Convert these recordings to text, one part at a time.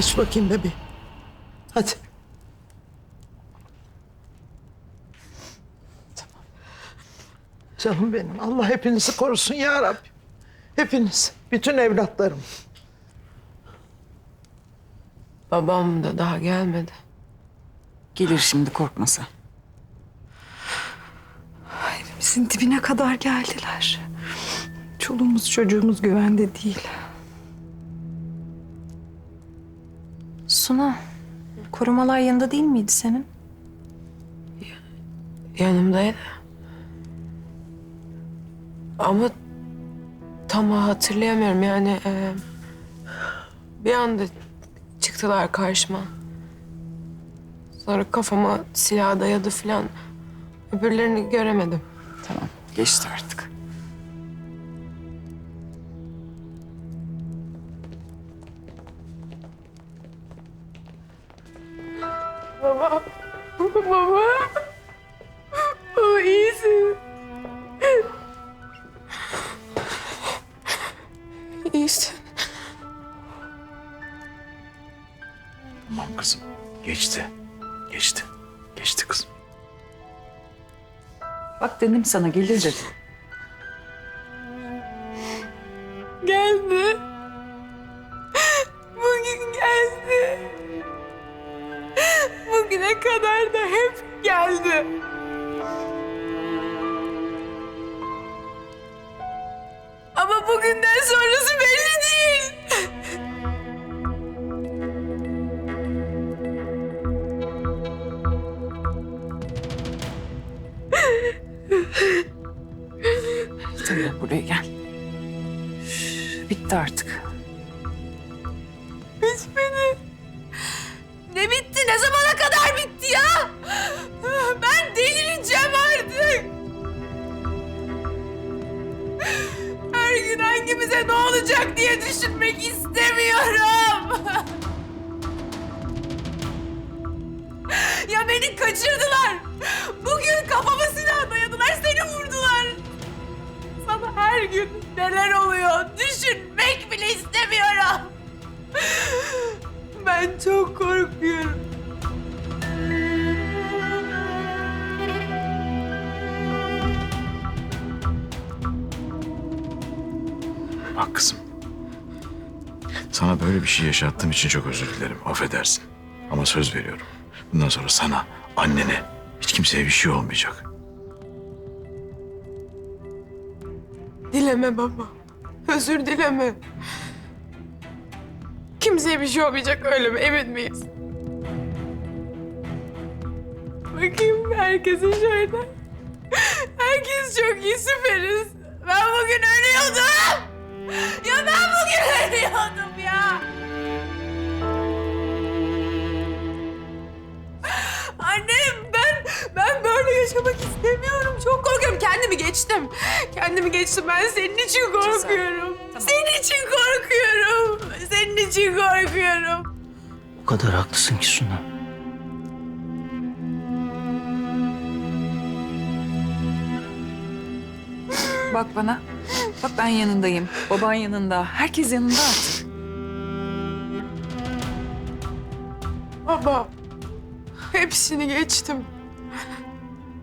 Geç bakayım bebeğim. Hadi. Tamam. Canım benim. Allah hepinizi korusun ya Rabbi. Hepiniz. Bütün evlatlarım. Babam da daha gelmedi. Gelir şimdi korkma sen. Evimizin dibine kadar geldiler. Çoluğumuz çocuğumuz güvende değil. Suna, korumalar yanında değil miydi senin? Yanımdaydı. Ama tam hatırlayamıyorum yani. e, bir anda çıktılar karşıma. Sonra kafama silah dayadı falan. Öbürlerini göremedim. Tamam geçti artık. Baba. Baba. Baba iyisin. İyisin. Tamam kızım. Geçti. Geçti. Geçti kızım. Bak dedim sana gelir dedim. Bugüne kadar da hep geldi. Ama bugünden sonrası belli değil. Tamam buraya gel. Bitti artık. Bitmedi. Ne bitti? Ne zamana gün hangimize ne olacak diye düşünmek istemiyorum. Ya beni kaçırdılar. Bugün kafama silah dayadılar, seni vurdular. Sana her gün neler oluyor düşünmek bile istemiyorum. Ben çok korkuyorum. Bak kızım. Sana böyle bir şey yaşattığım için çok özür dilerim. Affedersin. Ama söz veriyorum. Bundan sonra sana, annene, hiç kimseye bir şey olmayacak. Dileme baba. Özür dileme. Kimseye bir şey olmayacak öyle mi? Emin miyiz? Bakayım herkesin şöyle. Herkes çok iyi süperiz. Ben bugün ölüyordum. Ya ben bugün ölüyordum ya. Annem ben ben böyle yaşamak istemiyorum. Çok korkuyorum. Kendimi geçtim. Kendimi geçtim. Ben senin için korkuyorum. Senin için korkuyorum. Senin için korkuyorum. O kadar haklısın ki Suna. Bak bana. Bak ben yanındayım. Baban yanında. Herkes yanında artık. Baba, hepsini geçtim.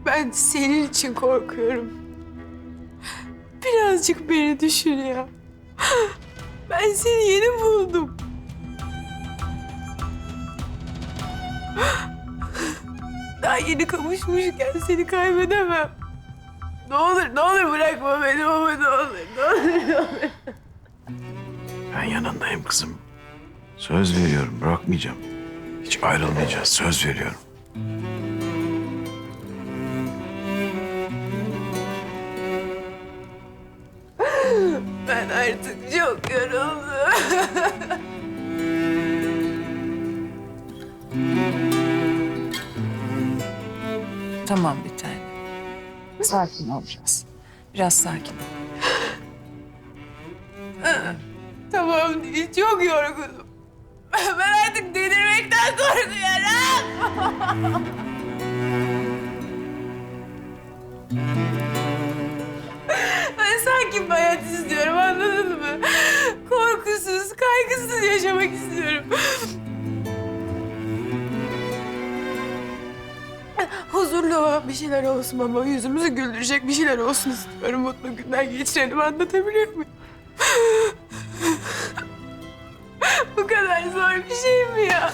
Ben senin için korkuyorum. Birazcık beni düşün ya. Ben seni yeni buldum. Daha yeni kavuşmuşken seni kaybedemem. Ne olur, ne olur bırakma beni baba, ne olur, ne olur, ne olur. Ben yanındayım kızım. Söz veriyorum. Bırakmayacağım. Hiç ayrılmayacağız. Söz veriyorum. Ben artık çok yoruldum. Tamam bir. Sakin olacağız. Biraz sakin ol. Tamam değil, çok yorgunum. Ben artık delirmekten korkuyorum. ben sakin bir hayat istiyorum, anladın mı? Korkusuz, kaygısız yaşamak istiyorum. Türlü bir şeyler olsun baba. Yüzümüzü güldürecek bir şeyler olsun istiyorum. Mutlu günler geçirelim anlatabiliyor muyum? Bu kadar zor bir şey mi ya?